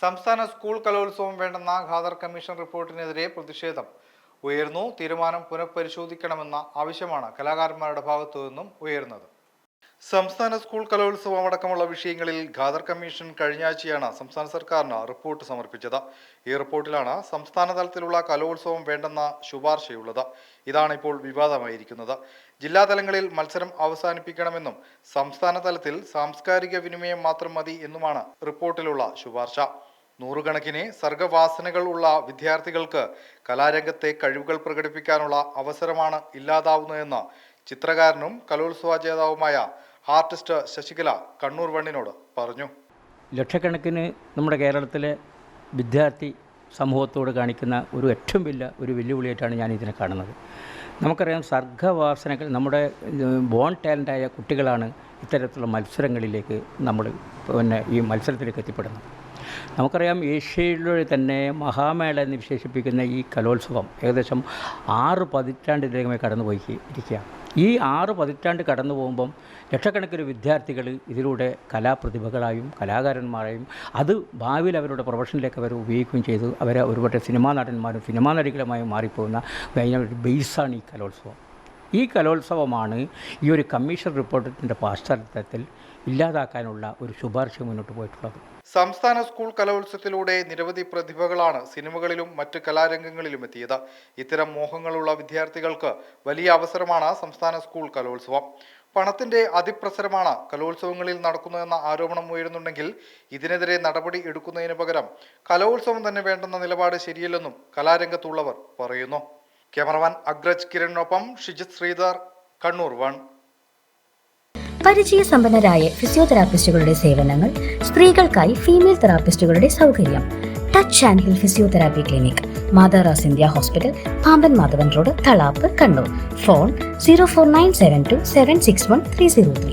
സംസ്ഥാന സ്കൂൾ കലോത്സവം വേണ്ടെന്ന ഖാദർ കമ്മീഷൻ റിപ്പോർട്ടിനെതിരെ പ്രതിഷേധം. ഉയർന്നു. തീരുമാനം പുനഃപരിശോധിക്കണമെന്ന ആവശ്യമാണ് കലാകാരന്മാരുടെ ഭാഗത്തു നിന്നും ഉയർന്നത്. സംസ്ഥാന സ്കൂൾ കലോത്സവം അടക്കമുള്ള വിഷയങ്ങളിൽ ഖാദർ കമ്മീഷൻ കഴിഞ്ഞ ആഴ്ചയാണ് സംസ്ഥാന സർക്കാരിന് റിപ്പോർട്ട് സമർപ്പിച്ചത്. ഈ റിപ്പോർട്ടിലാണ് സംസ്ഥാന തലത്തിലുള്ള കലോത്സവം വേണ്ടെന്ന ശുപാർശയുള്ളത്. ഇതാണ് ഇപ്പോൾ വിവാദമായിരിക്കുന്നത്. ജില്ലാ തലങ്ങളിൽ മത്സരം അവസാനിപ്പിക്കണമെന്നും സംസ്ഥാന തലത്തിൽ സാംസ്കാരിക വിനിമയം മാത്രം മതി എന്നുമാണ് റിപ്പോർട്ടിലുള്ള ശുപാർശ. നൂറുകണക്കിന് സർഗവാസനകൾ ഉള്ള വിദ്യാർത്ഥികൾക്ക് കലാരംഗത്തെ കഴിവുകൾ പ്രകടിപ്പിക്കാനുള്ള അവസരമാണ് ഇല്ലാതാവുന്നതെന്ന് ചിത്രകാരനും കലോത്സവ ജേതാവുമായ ആർട്ടിസ്റ്റ് ശശികല കണ്ണൂർ വണ്ണിനോട് പറഞ്ഞു. ലക്ഷക്കണക്കിന് നമ്മുടെ കേരളത്തിലെ വിദ്യാർത്ഥി സമൂഹത്തോട് കാണിക്കുന്ന ഒരു ഏറ്റവും വലിയ ഒരു വെല്ലുവിളിയായിട്ടാണ് ഞാൻ ഇതിനെ കാണുന്നത്. നമുക്കറിയാം സർഗവാസനകൾ നമ്മുടെ ബോൺ ടാലന്റായ കുട്ടികളാണ് ഇത്തരത്തിലുള്ള മത്സരങ്ങളിലേക്ക് നമ്മൾ പിന്നെ ഈ മത്സരത്തിലേക്ക് എത്തിപ്പെടുന്നത്. നമുക്കറിയാം ഏഷ്യയിലൂടെ തന്നെ മഹാമേള എന്ന് വിശേഷിപ്പിക്കുന്ന ഈ കലോത്സവം ഏകദേശം ആറ് പതിറ്റാണ്ടിലേക്കുമായി കടന്നു പോയി ഇരിക്കുക ഈ ആറ് പതിറ്റാണ്ട് കടന്നു പോകുമ്പം ലക്ഷക്കണക്കിന് വിദ്യാർത്ഥികൾ ഇതിലൂടെ കലാപ്രതിഭകളായും കലാകാരന്മാരായും അത് ഭാവിയിൽ അവരുടെ പ്രൊഫഷനിലേക്ക് അവർ ഉപയോഗിക്കുകയും ചെയ്തു. അവരെ ഒരുപക്ഷെ സിനിമാ നടന്മാരും സിനിമാ നടികളുമായും മാറിപ്പോകുന്ന ഒരു ബേസാണ് ഈ കലോത്സവം. ഈ കലോത്സവമാണ് ഈ ഒരു കമ്മീഷൻ റിപ്പോർട്ടിന്റെ പശ്ചാത്തലത്തിൽ ഇല്ലാതാക്കാനുള്ള ഒരു ശുപാർശ മുന്നോട്ട് പോയിട്ടുള്ളത്. സംസ്ഥാന സ്കൂൾ കലോത്സവത്തിലൂടെ നിരവധി പ്രതിഭകളാണ് സിനിമകളിലും മറ്റ് കലാരംഗങ്ങളിലും എത്തിയത്. ഇത്തരം മോഹങ്ങളുള്ള വിദ്യാർത്ഥികൾക്ക് വലിയ അവസരമാണ് സംസ്ഥാന സ്കൂൾ കലോത്സവം. പണത്തിന്റെ അതിപ്രസരമാണ് കലോത്സവങ്ങളിൽ നടക്കുന്നതെന്ന ആരോപണം ഉയരുന്നുണ്ടെങ്കിൽ ഇതിനെതിരെ നടപടി എടുക്കുന്നതിന് പകരം കലോത്സവം തന്നെ വേണ്ടെന്ന നിലപാട് ശരിയല്ലെന്നും കലാരംഗത്തുള്ളവർ പറയുന്നു. ക്യാമറമാൻ അഗ്രജ് കിരണിനൊപ്പം ഷിജിത് ശ്രീധർ കണ്ണൂർ വൺ. പരിചയസമ്പന്നരായ ഫിസിയോതെറാപ്പിസ്റ്റുകളുടെ സേവനങ്ങൾ സ്ത്രീകൾക്കായി ഫീമെയിൽ തെറാപ്പിസ്റ്റുകളുടെ സൗകര്യം. Touch and heal physiotherapy clinic മാതാറാസ് India hospital Pamban Madhavan road Thalap Kannur. Phone zero four nine seven two seven six one three zero three.